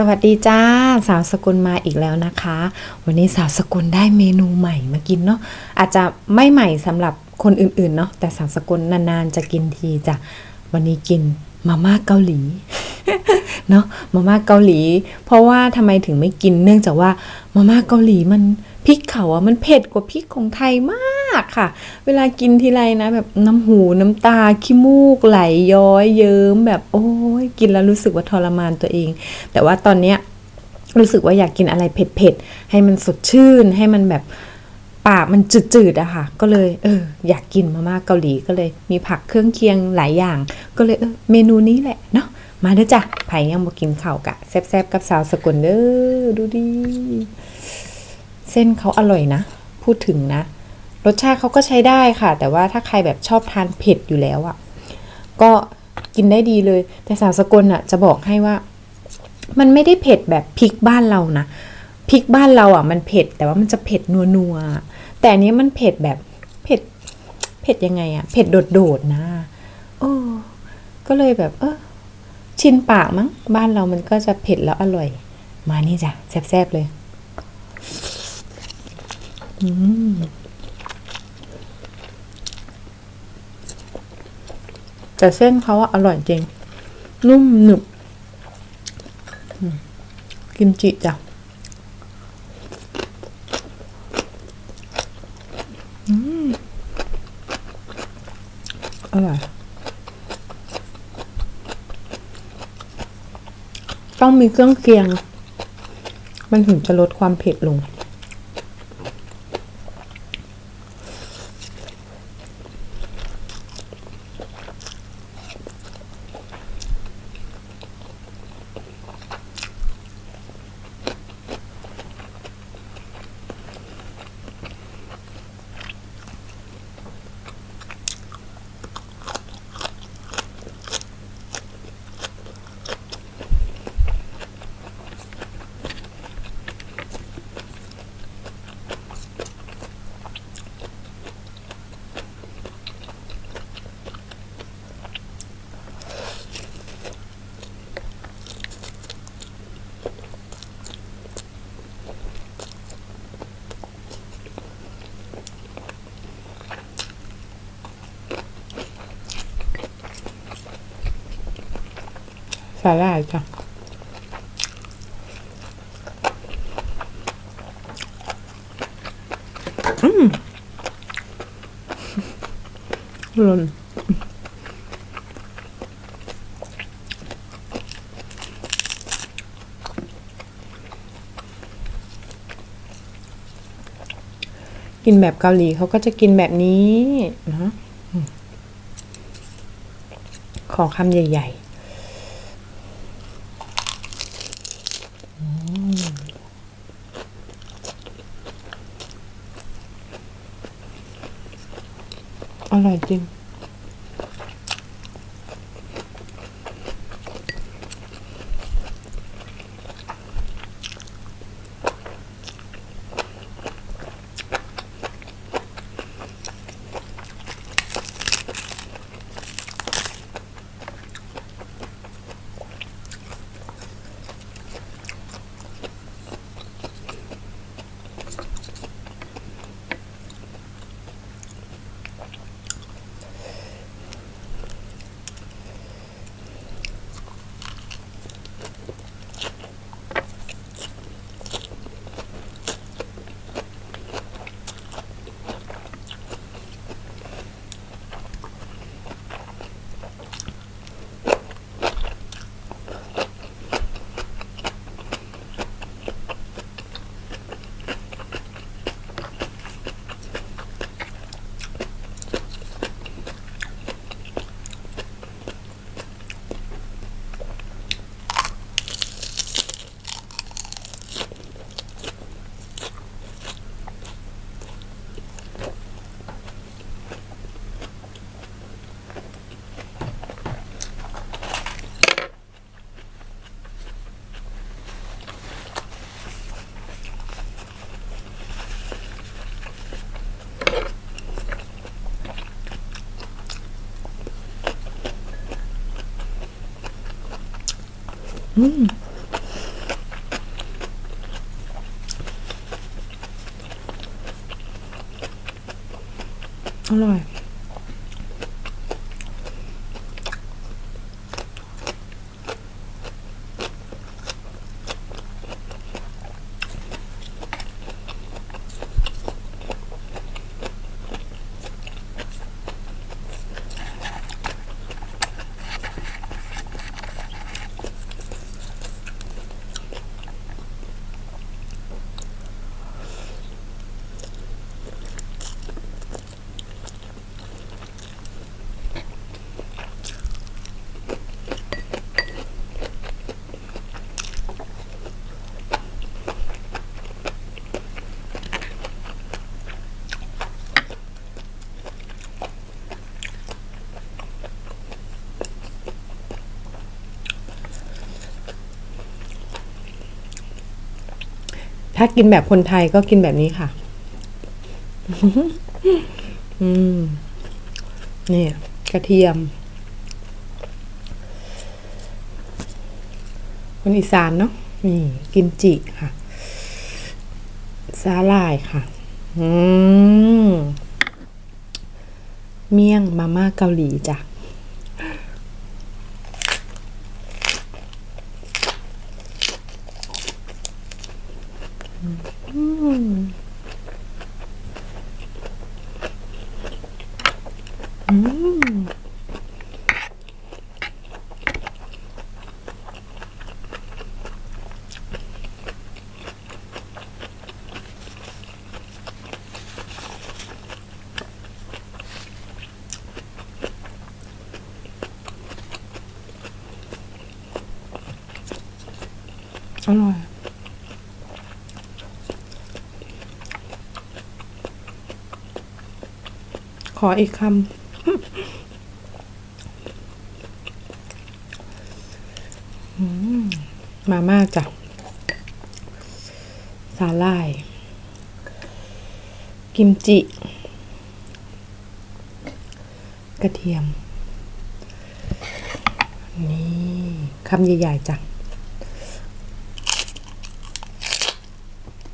สวัสดีจ้า สาวสกุลมาอีกแล้วนะคะ วันนี้สาวสกุลได้เมนูใหม่มากินเนาะอาจจะไม่ใหม่สำหรับคนอื่นๆเนาะแต่สาวสกุลนานๆจะกินทีจ้ะวันนี้กินมาม่าเกาหลีเนาะมาม่าเกาหลี เพราะว่าทำไมถึงไม่กินเนื่องจากว่ามาม่าเกาหลีมัน พริกเขาอะมันเผ็ดกว่าพริกของไทยมากค่ะ เวลากินทีไรนะ แบบน้ำหูน้ำตาขี้มูกไหลย้อยเยิ้มแบบโอ้ยกินแล้วรู้สึกว่าทรมานตัวเอง แต่ว่าตอนเนี้ยรู้สึกว่าอยากกินอะไรเผ็ดๆ ให้มันสดชื่น ให้มันแบบปากมันจืดๆอะค่ะ ก็เลยเอออยากกินมาม่าเกาหลีก็เลย มีผักเครื่องเคียงหลายอย่าง ก็เลยเออเมนูนี้แหละเนาะมาเด้อจ้ะไผ่ยังบ่กินข้าวกะแซ่บๆกับสาวสกุลเด้อดูดิ ส้นเขาอร่อยนะ พูดถึงนะ รสชาติเขาก็ใช้ได้ค่ะ แต่ว่าถ้าใครแบบชอบทานเผ็ดอยู่แล้วอะก็กินได้ดีเลย แต่สาวสกลอะจะบอกให้ว่า มันไม่ได้เผ็ดแบบพริกบ้านเรานะพริกบ้านเราอะ มันเผ็ด แต่ว่ามันจะเผ็ดนัวๆแต่อันนี้มันเผ็ดแบบเผ็ดเผ็ดยังไงอะ เผ็ดโดดๆนะโอ้ก็เลยแบบ เออชินปากมั้ง บ้านเรามันก็จะเผ็ดแล้วอร่อย มานี่จ้ะแซ่บๆเลย อืมแต่เส้นเขาอะอร่อยจริง นุ่มหนึบกิมจิจ้ะอืมอร่อย ต้องมีเครื่องเคียง มันถึงจะลดความเผ็ดลง สาหร่ายจ้ะอืมหล่นกินแบบเกาหลีเขาก็จะกินแบบนี้นะขอคำใหญ่ ๆ อร่อ อร่อยากินแบบคนไทยก็กินแบบนี้ค่ะ อืมนี่กระเทียม คนอีสานเนาะนี่กิมจิค่ะสาลายค่ะ อืม เมี่ยงมาม่าเกาหลีจ้ะ อร่อยขออีกคำมาม่าจ้ะสาหร่าย กิมจิ กระเทียม นี่คำใหญ่ๆจ้ะ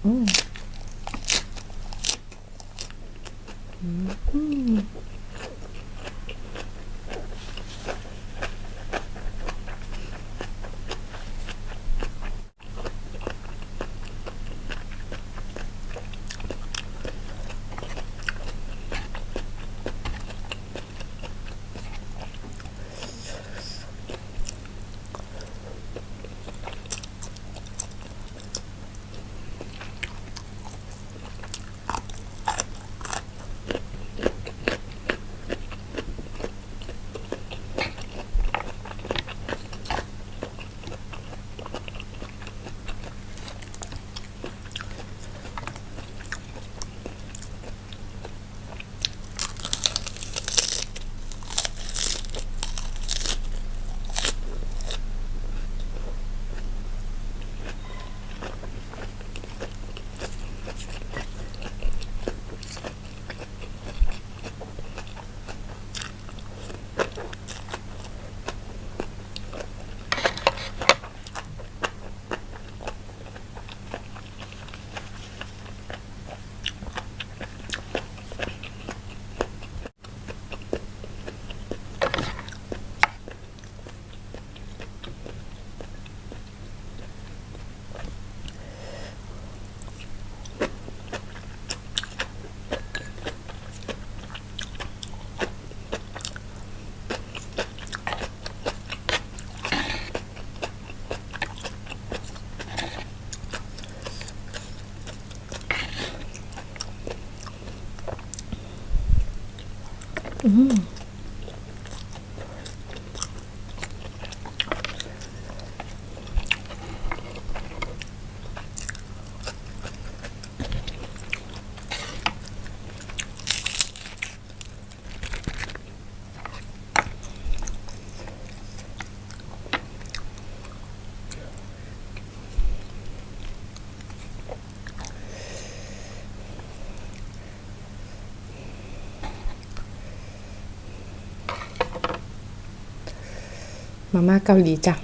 Mm. มาม่าเกาหลีจ้ะ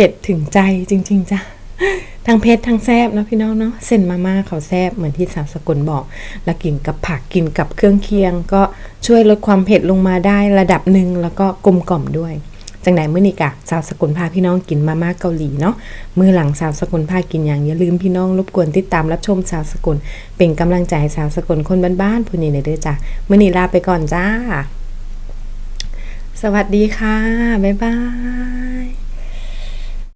ผ็ดถึงใจจริง ๆจ้ะทั้งเผ็ดทั้งแซบเนาะพี่น้องเนาะเส้นมาม่าเขาแซบเหมือนที่สาวสกลบอก แล้วกินกับผักกินกับเครื่องเคียง ก็ช่วยลดความเผ็ดลงมาได้ระดับหนึ่งแล้วก็กลมกล่อมด้วยจังไหนมื้อนี้กะสาวสกุลพาพี่น้องกินมาม่าเกาหลีเนาะมือหลังสาวสกุลพากินอย่างอย่าลืมพี่น้องรบกวนติดตามรับชมสาวสกุล เป็นกำลังใจสาวสกุลคนบ้านๆผู้นี้หน่อยด้อจ้ะมื้อนี้ลาไปก่อนจ้า สวัสดีค่ะ บ๊ายบาย